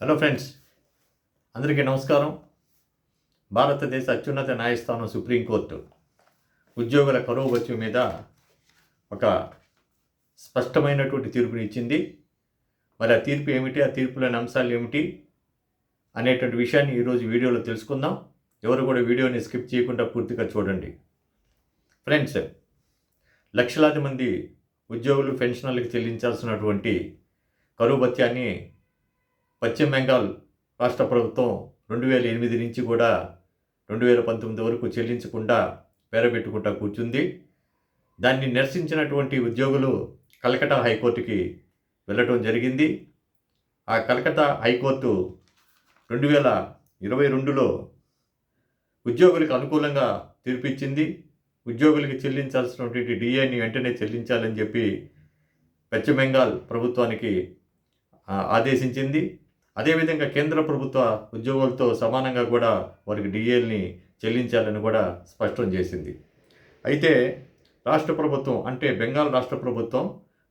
Hello friends అందరికీ నమస్కారం. భారతదేశ అత్యున్నత న్యాయస్థానం సుప్రీంకోర్టు ఉద్యోగుల కరువు బత్యం మీద ఒక స్పష్టమైనటువంటి తీర్పుని ఇచ్చింది. మరి ఆ తీర్పు ఏమిటి? ఆ తీర్పులోని అంశాలు ఏమిటి? అనేటువంటి విషయాన్ని ఈరోజు వీడియోలో తెలుసుకుందాం. ఎవరు కూడా వీడియోని స్కిప్ చేయకుండా పూర్తిగా చూడండి. ఫ్రెండ్స్ లక్షలాది మంది ఉద్యోగులు పెన్షనర్లకు చెల్లించాల్సినటువంటి కరువు భత్యాన్ని పశ్చిమ బెంగాల్ రాష్ట్ర ప్రభుత్వం రెండు వేల ఎనిమిది నుంచి కూడా రెండు వేల పంతొమ్మిది వరకు చెల్లించకుండా పేరబెట్టుకుంటా కూర్చుంది. దాన్ని నిరసించినటువంటి ఉద్యోగులు కలకటా హైకోర్టుకి వెళ్ళటం జరిగింది. ఆ కలకటా హైకోర్టు రెండు వేల ఇరవై రెండులో ఉద్యోగులకు అనుకూలంగా తీర్పిచ్చింది. ఉద్యోగులకు చెల్లించాల్సినటువంటి డిఏని వెంటనే చెల్లించాలని చెప్పి పశ్చిమ బెంగాల్ ప్రభుత్వానికి ఆదేశించింది. అదేవిధంగా కేంద్ర ప్రభుత్వ ఉద్యోగులతో సమానంగా కూడా వారికి డిఏల్ని చెల్లించాలని కూడా స్పష్టం చేసింది. అయితే రాష్ట్ర ప్రభుత్వం అంటే బెంగాల్ రాష్ట్ర ప్రభుత్వం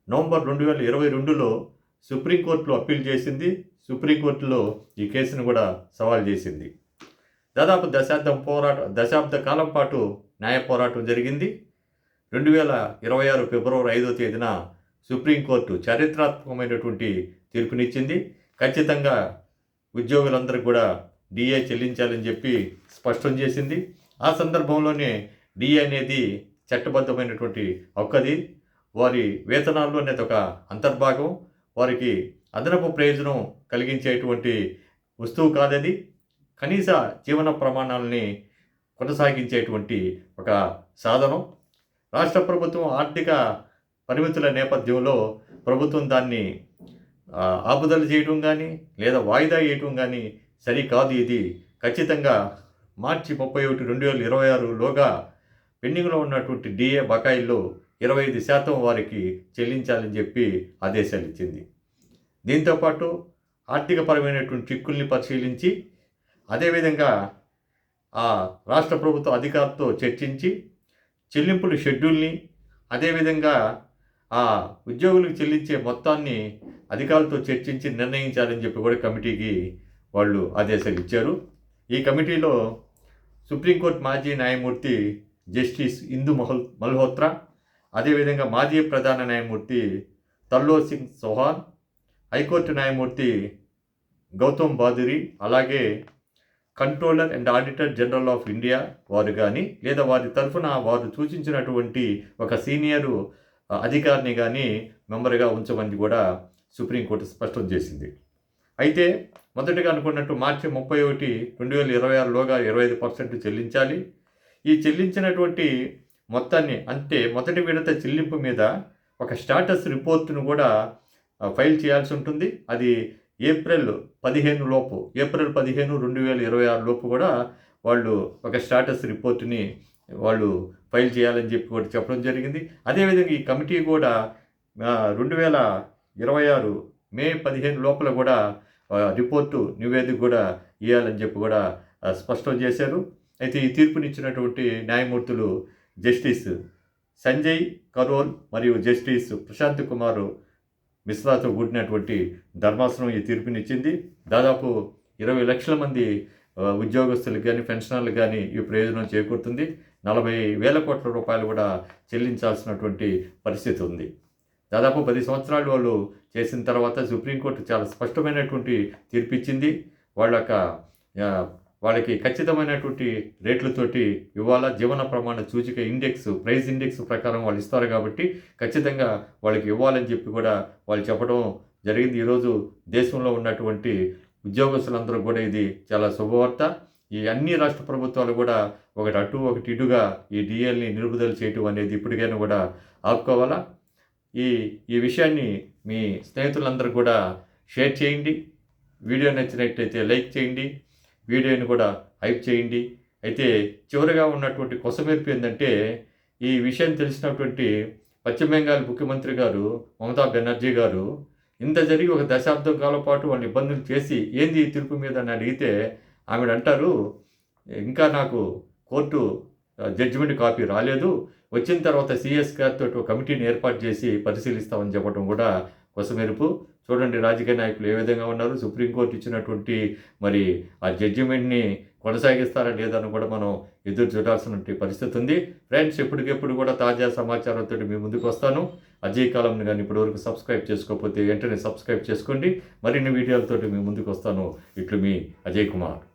నవంబర్ రెండు వేల ఇరవై రెండులో సుప్రీంకోర్టులో అప్పీల్ చేసింది. సుప్రీంకోర్టులో ఈ కేసును కూడా సవాల్ చేసింది. దాదాపు దశాబ్దం పోరాట దశాబ్ద కాలం పాటు న్యాయ పోరాటం జరిగింది. రెండు వేల ఇరవై ఆరు ఫిబ్రవరి ఐదో తేదీన సుప్రీంకోర్టు చారిత్రాత్మకమైనటువంటి తీర్పునిచ్చింది. ఖచ్చితంగా ఉద్యోగులందరికీ కూడా డిఏ చెల్లించాలని చెప్పి స్పష్టం చేసింది. ఆ సందర్భంలోనే డిఏ అనేది చట్టబద్ధమైనటువంటి హక్కది. వారి వేతనాల్లో అనేది ఒక అంతర్భాగం. వారికి అదనపు ప్రయోజనం కలిగించేటువంటి వస్తువు కాదది. కనీస జీవన ప్రమాణాలని కొనసాగించేటువంటి ఒక సాధనం. రాష్ట్ర ప్రభుత్వం ఆర్థిక పరిమితుల నేపథ్యంలో ప్రభుత్వం దాన్ని ఆపుదల చేయటం కానీ లేదా వాయిదా వేయటం కానీ సరికాదు ఇది. ఖచ్చితంగా మార్చి ముప్పై ఒకటి రెండు వేల ఇరవై ఆరులోగా పెండింగ్లో ఉన్నటువంటి డిఏ బకాయిల్లో ఇరవై ఐదు శాతం వారికి చెల్లించాలని చెప్పి ఆదేశాలు ఇచ్చింది. దీంతోపాటు ఆర్థికపరమైనటువంటి చిక్కుల్ని పరిశీలించి అదేవిధంగా ఆ రాష్ట్ర ప్రభుత్వ అధికారులతో చర్చించి చెల్లింపుల షెడ్యూల్ని అదేవిధంగా ఆ ఉద్యోగులకు చెల్లించే మొత్తాన్ని అధికారులతో చర్చించి నిర్ణయించాలని చెప్పి కూడా కమిటీకి వాళ్ళు ఆదేశాలు ఇచ్చారు. ఈ కమిటీలో సుప్రీంకోర్టు మాజీ న్యాయమూర్తి జస్టిస్ ఇందు మహల్ మల్హోత్రా అదేవిధంగా మాజీ ప్రధాన న్యాయమూర్తి తల్లో సింగ్ చౌహాన్ హైకోర్టు న్యాయమూర్తి గౌతమ్ బాదురి అలాగే controller and auditor general of India వారు కానీ లేదా వారి తరఫున వారు సూచించినటువంటి ఒక సీనియరు అధికారిని కానీ మెంబర్గా ఉంచమని కూడా సుప్రీంకోర్టు స్పష్టం చేసింది. అయితే మొదటగా అనుకున్నట్టు మార్చి ముప్పై ఒకటి రెండు వేల ఇరవై ఆరులోగా ఇరవై ఐదు పర్సెంట్ చెల్లించాలి. ఈ చెల్లించినటువంటి మొత్తాన్ని అంటే మొదటి విడత చెల్లింపు మీద ఒక స్టాటస్ రిపోర్టును కూడా ఫైల్ చేయాల్సి ఉంటుంది. అది ఏప్రిల్ పదిహేను లోపు ఏప్రిల్ పదిహేను రెండు వేల ఇరవై ఆరు లోపు కూడా వాళ్ళు ఒక స్టాటస్ రిపోర్టుని వాళ్ళు ఫైల్ చేయాలని చెప్పి కూడా చెప్పడం జరిగింది. అదేవిధంగా ఈ కమిటీ కూడా రెండు వేల ఇరవై ఆరు మే పదిహేను లోపల కూడా రిపోర్టు నివేదిక కూడా ఇవ్వాలని చెప్పి కూడా స్పష్టం చేశారు. అయితే ఈ తీర్పునిచ్చినటువంటి న్యాయమూర్తులు జస్టిస్ సంజయ్ కరోల్ మరియు జస్టిస్ ప్రశాంత్ కుమార్ మిశ్రాతో కూడినటువంటి ధర్మాసనం ఈ తీర్పునిచ్చింది. దాదాపు ఇరవై లక్షల మంది ఉద్యోగస్తులకు కానీ పెన్షనర్లకు కానీ ఈ ప్రయోజనం చేకూరుతుంది. నలభై వేల కోట్ల రూపాయలు కూడా చెల్లించాల్సినటువంటి పరిస్థితి ఉంది. దాదాపు పది సంవత్సరాలు వాళ్ళు చేసిన తర్వాత సుప్రీంకోర్టు చాలా స్పష్టమైనటువంటి తీర్పిచ్చింది. వాళ్ళ యొక్క వాళ్ళకి ఖచ్చితమైనటువంటి రేట్లతోటి ఇవాళ జీవన ప్రమాణ సూచిక ఇండెక్స్ ప్రైస్ ఇండెక్స్ ప్రకారం వాళ్ళు ఇస్తారు కాబట్టి ఖచ్చితంగా వాళ్ళకి ఇవ్వాలని చెప్పి కూడా వాళ్ళు చెప్పడం జరిగింది. ఈరోజు దేశంలో ఉన్నటువంటి ఉద్యోగస్తులందరూ కూడా ఇది చాలా శుభవార్త. ఈ అన్ని రాష్ట్ర ప్రభుత్వాలు కూడా ఒకటి అటు ఒకటి ఇటుగా ఈ డిఎల్ని నిలుపుదల చేయటం అనేది ఇప్పటికైనా కూడా ఆపుకోవాలా? ఈ ఈ విషయాన్ని మీ స్నేహితులందరూ కూడా షేర్ చేయండి. వీడియో నచ్చినట్టయితే లైక్ చేయండి. వీడియోని కూడా హైప్ చేయండి. అయితే చివరిగా ఉన్నటువంటి కొసమెరుపు ఏంటంటే ఈ విషయం తెలిసినటువంటి పశ్చిమ బెంగాల్ ముఖ్యమంత్రి గారు మమతా బెనర్జీ గారు ఇంత జరిగి ఒక దశాబ్దం కాలం పాటు వాళ్ళు ఇబ్బందులు చేసి ఏంది ఈ తీర్పు మీద? అని అడిగితే ఆవిడ అంటారు ఇంకా నాకు కోర్టు జడ్జిమెంట్ కాపీ రాలేదు. వచ్చిన తర్వాత సిఎస్ గారితో కమిటీని ఏర్పాటు చేసి పరిశీలిస్తామని చెప్పడం కూడా కొసమెరుపు. చూడండి రాజకీయ నాయకులు ఏ విధంగా ఉన్నారు? సుప్రీంకోర్టు ఇచ్చినటువంటి మరి ఆ జడ్జిమెంట్ని కొనసాగిస్తారా లేదా అని కూడా మనం ఎదురు చూడాల్సినటువంటి పరిస్థితి ఉంది. ఫ్రెండ్స్ ఎప్పటికెప్పుడు కూడా తాజా సమాచారంతో మీ ముందుకు వస్తాను. అజయ్ కాలంని కానీ ఇప్పటివరకు సబ్స్క్రైబ్ చేసుకోకపోతే వెంటనే సబ్స్క్రైబ్ చేసుకోండి. మరిన్ని వీడియోలతోటి మీ ముందుకు వస్తాను. ఇట్లు మీ అజయ్ కుమార్.